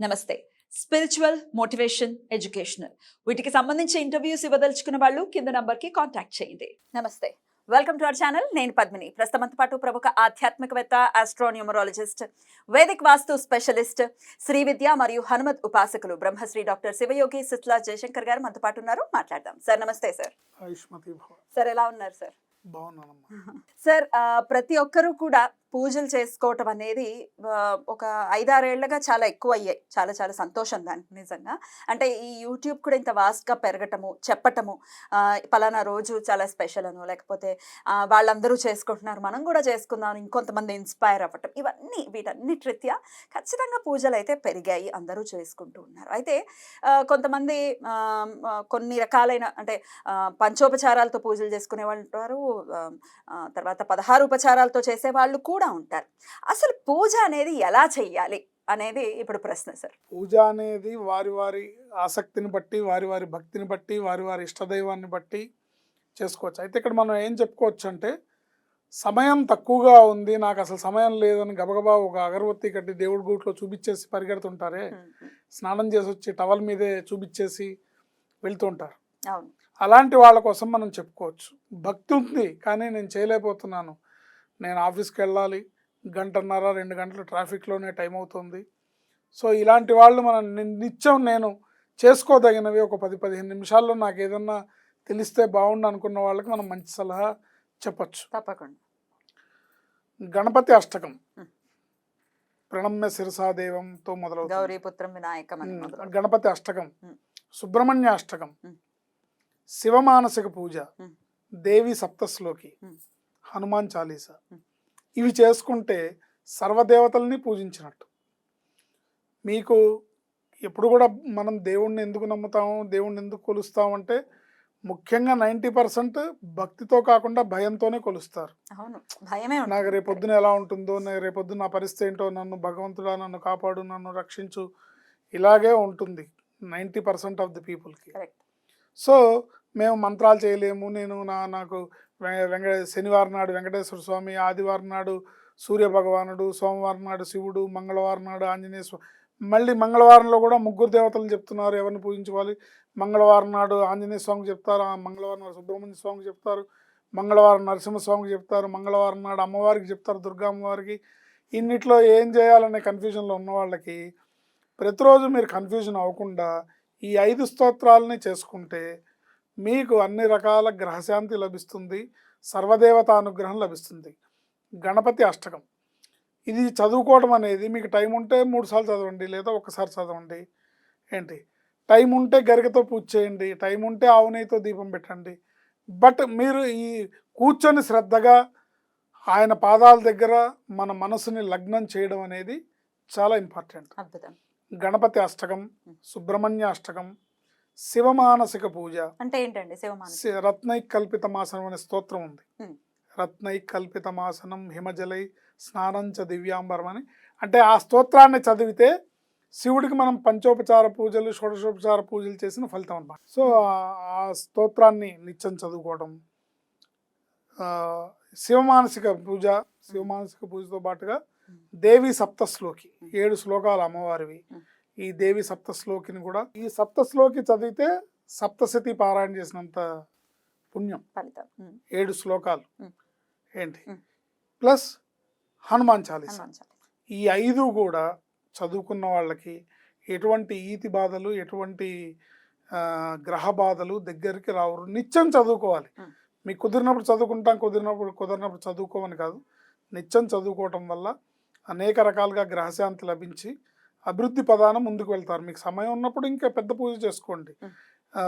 నమస్తే. Spiritual motivation educational వీటికి సంబంధించి ఇంటర్వ్యూస్ ఇవ్వదలుచుకున్న వాళ్ళు కింద నంబర్కి కాంటాక్ట్ చేయండి. నమస్తే. వెల్కమ్ టు అవర్ ఛానల్ నేను పద్మిని. ప్రస్తుతంతో పాటు ప్రముఖ ఆధ్యాత్మికవేత్త astronumerologist Vedic vastu specialist Shri విద్య మరియు హనుమత్ ఉపాసకులు బ్రహ్మశ్రీ డాక్టర్ శివయోగి సిత్లా జయశంకర్ గారు మనతో పాటు ఉన్నారు. మాట్లాడదాం. సార్ నమస్తే సార్. సార్ ఎలా ఉన్నారు సార్? సార్ ప్రతి ఒక్కరూ కూడా పూజలు చేసుకోవటం అనేది ఒక ఐదారేళ్ళుగా చాలా ఎక్కువ అయ్యాయి చాలా చాలా సంతోషం దానికి నిజంగా. అంటే ఈ యూట్యూబ్ కూడా ఇంత వాస్ట్గా పెరగటము చెప్పటము పలానా రోజు చాలా స్పెషల్ అను లేకపోతే వాళ్ళందరూ చేసుకుంటున్నారు మనం కూడా చేసుకుందాం ఇంకొంతమంది ఇన్స్పైర్ అవ్వటం ఇవన్నీ వీటన్నిటి రీత్యా ఖచ్చితంగా పూజలు అయితే పెరిగాయి అందరూ చేసుకుంటూ ఉన్నారు. అయితే కొంతమంది కొన్ని రకాలైన అంటే పంచోపచారాలతో పూజలు చేసుకునే వాళ్ళు ఉంటారు తర్వాత పదహారు ఉపచారాలతో చేసే వాళ్ళు కూడా ఉంటారు. అసలు పూజ అనేది ఎలా చెయ్యాలి అనేది ఇప్పుడు ప్రశ్న సార్. పూజ అనేది వారి వారి ఆసక్తిని బట్టి వారి వారి భక్తిని బట్టి వారి వారి ఇష్టదైవాన్ని బట్టి చేసుకోవచ్చు. అయితే ఇక్కడ మనం ఏం చెప్పుకోవచ్చు అంటే సమయం తక్కువగా ఉంది నాకు అసలు సమయం లేదని గబగబా ఒక అగరబత్తి కట్టి దేవుడి గూట్లో చూపించేసి పరిగెడుతుంటారే స్నానం చేసి వచ్చి టవల్ మీదే చూపించేసి వెళ్తూ ఉంటారు. అవును. అలాంటి వాళ్ళ కోసం మనం చెప్పుకోవచ్చు. భక్తి ఉంది కానీ నేను చేయలేకపోతున్నాను. నేను ఆఫీస్కి వెళ్ళాలి గంటన్నర రెండు గంటలు ట్రాఫిక్లోనే టైం అవుతుంది. సో ఇలాంటి వాళ్ళు మనం నిత్యం నేను చేసుకోదగినవి ఒక పది పదిహేను నిమిషాల్లో నాకు ఏదన్నా తెలిస్తే బాగుండు అనుకున్న వాళ్ళకి మనం మంచి సలహా చెప్పచ్చు. తప్పకుండా. గణపతి అష్టకం. ప్రణమ్య శిరసాదేవంతో మొదలవుతుంది. గౌరీపుత్రం వినాయకం గణపతి అష్టకం. సుబ్రహ్మణ్య అష్టకం. ఉమ్. శివమానసిక పూజ. దేవి సప్తశ్లోకి. హనుమాన్ చాలీసా. ఇవి చేసుకుంటే సర్వదేవతల్ని పూజించినట్టు మీకు ఎప్పుడు కూడా మనం దేవుణ్ణి ఎందుకు నమ్ముతాము దేవుణ్ణి ఎందుకు కొలుస్తామంటే ముఖ్యంగా నైంటీ పర్సెంట్ భక్తితో కాకుండా భయంతోనే కొలుస్తారు అవును భయమే నాకు. రేపొద్దున ఎలా ఉంటుందో నేను రేపొద్దున నా పరిస్థితి ఏంటో నన్ను భగవంతుడా నన్ను కాపాడు నన్ను రక్షించు ఇలాగే ఉంటుంది నైంటీ పర్సెంట్ ఆఫ్ ది పీపుల్కి. సో మేము మంత్రాలు చేయలేము నేను నా నాకు వెంక శనివారం నాడు వెంకటేశ్వర స్వామి ఆదివారం నాడు సూర్య భగవానుడు సోమవారం నాడు శివుడు మంగళవారం నాడు ఆంజనేయ స్వామి మళ్ళీ మంగళవారంలో కూడా ముగ్గురు దేవతలు చెప్తున్నారు ఎవరిని పూజించుకోవాలి? మంగళవారం నాడు ఆంజనేయ స్వామికి చెప్తారు ఆ మంగళవారం నాడు సుబ్రహ్మణ్య స్వామికి చెప్తారు మంగళవారం నరసింహస్వామికి చెప్తారు మంగళవారం నాడు అమ్మవారికి చెప్తారు దుర్గా అమ్మవారికి ఇన్నిట్లో ఏం చేయాలనే కన్ఫ్యూజన్లో ఉన్న వాళ్ళకి ప్రతిరోజు మీరు కన్ఫ్యూజన్ అవ్వకుండా ఈ ఐదు స్తోత్రాలని చేసుకుంటే మీకు అన్ని రకాల గ్రహశాంతి లభిస్తుంది సర్వదేవత అనుగ్రహం లభిస్తుంది. గణపతి అష్టకం. ఇది చదువుకోవడం అనేది మీకు టైం ఉంటే మూడు సార్లు చదవండి లేదా ఒకసారి చదవండి. ఏంటి? టైం ఉంటే గరికతో పూజ చేయండి టైం ఉంటే ఆవునేయితో దీపం పెట్టండి. బట్ మీరు ఈ కూర్చొని శ్రద్ధగా ఆయన పాదాల దగ్గర మన మనసుని లగ్నం చేయడం అనేది చాలా ఇంపార్టెంట్. గణపతి అష్టకం సుబ్రహ్మణ్య అష్టకం శివమానసిక పూజ. అంటే ఏంటండి శివమాన సి- రత్నైకల్పితమాసనం అనే స్తోత్రం ఉంది. Hmm. రత్నైకల్పితమాసనం హిమజలై స్నానం చ దివ్యాంబరం అని. అంటే ఆ స్తోత్రాన్ని చదివితే శివుడికి మనం పంచోపచార పూజలు షోడశోపచార పూజలు చేసిన ఫలితం అన్నమాట. సో ఆ- స్తోత్రాన్ని నిత్యం చదువుకోవడం శివమానసిక పూజ శివమానసిక పూజతో పాటుగా దేవి సప్తశ్లోకి ఏడు శ్లోకాలు అమ్మవారివి. ఈ దేవి సప్తశ్లోకిని కూడా ఈ సప్తశ్లోకి చదివితే సప్తశతి పారాయణ చేసినంత పుణ్యం. ఏడు శ్లోకాలు. ఏంటి. ప్లస్ హనుమాన్ చాలీసా. ఈ ఐదు కూడా చదువుకున్న వాళ్ళకి ఎటువంటి ఈతి బాధలు ఎటువంటి గ్రహ బాధలు దగ్గరికి రావు నిత్యం చదువుకోవాలి. మీకు కుదిరినప్పుడు చదువుకుంటాం కుదిరినప్పుడు కుదిరినప్పుడు చదువుకోమని కాదు నిత్యం చదువుకోవటం వల్ల అనేక రకాలుగా గ్రహశాంతి లభించి అభివృద్ధి పదాన ముందుకు వెళ్తారు. మీకు సమయం ఉన్నప్పుడు ఇంకా పెద్ద పూజ చేసుకోండి.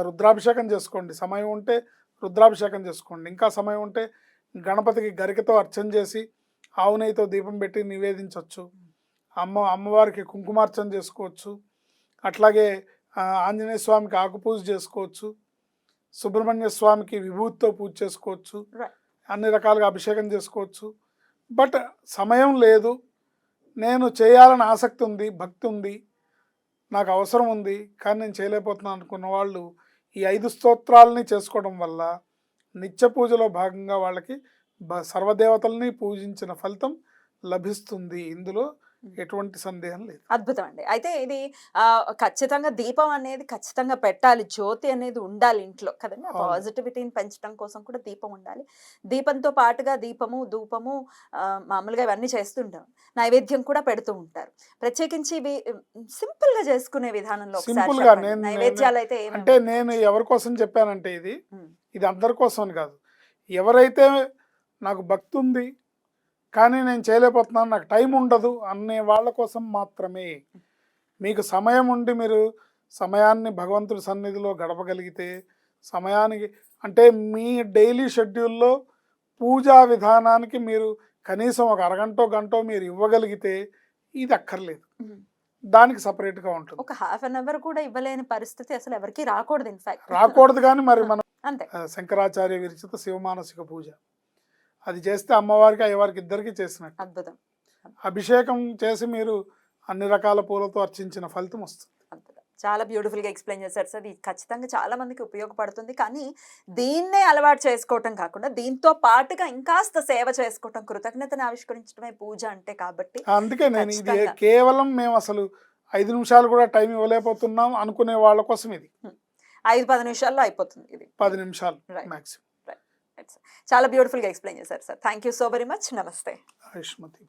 రుద్రాభిషేకం చేసుకోండి. సమయం ఉంటే రుద్రాభిషేకం చేసుకోండి. ఇంకా సమయం ఉంటే గణపతికి గరికతో అర్చన చేసి ఆవు నెయ్యితో దీపం పెట్టి నివేదించవచ్చు అమ్మ అమ్మవారికి కుంకుమార్చన చేసుకోవచ్చు. అట్లాగే ఆంజనేయ స్వామికి ఆకు పూజ చేసుకోవచ్చు. సుబ్రహ్మణ్య స్వామికి విభూతితో పూజ చేసుకోవచ్చు. అన్ని రకాలుగా అభిషేకం చేసుకోవచ్చు. బట్ సమయం లేదు. నేను చేయాలని ఆసక్తి ఉంది భక్తి ఉంది నాకు అవసరం ఉంది కానీ నేను చేయలేకపోతున్నాను అనుకున్న వాళ్ళు ఈ ఐదు స్తోత్రాలని చేసుకోవడం వల్ల నిత్య పూజలో భాగంగా వాళ్ళకి బ- సర్వదేవతల్ని పూజించిన ఫలితం లభిస్తుంది. ఇందులో ఎటువంటి సందేహం లేదు. అద్భుతం అండి అయితే ఇది ఆ, ఖచ్చితంగా దీపం అనేది ఖచ్చితంగా పెట్టాలి. జ్యోతి అనేది ఉండాలి ఇంట్లో కదండి. అవును. పాజిటివిటీని పెంచడం కోసం కూడా దీపం ఉండాలి. దీపంతో పాటుగా దీపము ధూపము ఆ, మామూలుగా ఇవన్నీ చేస్తుంటాం. నైవేద్యం కూడా పెడుతూ ఉంటారు. ప్రత్యేకించి ఇవి సింపుల్గా చేసుకునే విధానంలో గా. నేను- నైవేద్యాలు అయితే? అంటే నేను ఎవరి కోసం చెప్పానంటే ఇది ఇది అందరి కోసం కాదు. ఎవరైతే నాకు భక్తి ఉంది కానీ నేను చేయలేకపోతున్నాను నాకు టైం ఉండదు అనే వాళ్ళ కోసం మాత్రమే. మీకు సమయం ఉండి మీరు సమయాన్ని భగవంతుడి సన్నిధిలో గడపగలిగితే సమయానికి అంటే మీ డైలీ షెడ్యూల్లో పూజా విధానానికి మీరు కనీసం ఒక అరగంటో గంటో మీరు ఇవ్వగలిగితే ఇది అక్కర్లేదు. దానికి సపరేట్గా ఉంటుంది. ఒక హాఫ్ అన్ అవర్ కూడా ఇవ్వలేని పరిస్థితి అసలు ఎవరికి రాకూడదు ఇన్ఫాక్ట్ రాకూడదు కానీ మరి మనం అంతే. శంకరాచార్య విరచిత శివమానసిక పూజ. అది చేస్తే అమ్మవారికి అయ్యవారికి ఇద్దరికి చేసినట్టు. అద్భుతం. అభిషేకం చేసి మీరు అన్ని రకాల పూలతో అర్చించిన ఫలితం వస్తుంది. చాలా బ్యూటిఫుల్గా ఎక్స్ప్లెయిన్ చేశారు సార్. ఇది ఖచ్చితంగా చాలా మందికి ఉపయోగపడుతుంది. కానీ దీన్నే అలవాటు చేసుకోవటం కాకుండా దీంతో పాటుగా ఇంకాస్త సేవ చేసుకోవటం కృతజ్ఞతను ఆవిష్కరించడమే పూజ అంటే కాబట్టి అందుకే నేను ఇది. కేవలం మేము అసలు ఐదు నిమిషాలు కూడా టైం ఇవ్వలేకపోతున్నాం అనుకునే వాళ్ళ కోసం ఇది. ఐదు పది నిమిషాల్లో అయిపోతుంది ఇది. పది నిమిషాలు Right. మ్యాక్సిమం చాలా బ్యూటిఫుల్గా ఎక్స్ప్లెయిన్ చేశారు sir thank you so very much నమస్తే ఆయుష్మతి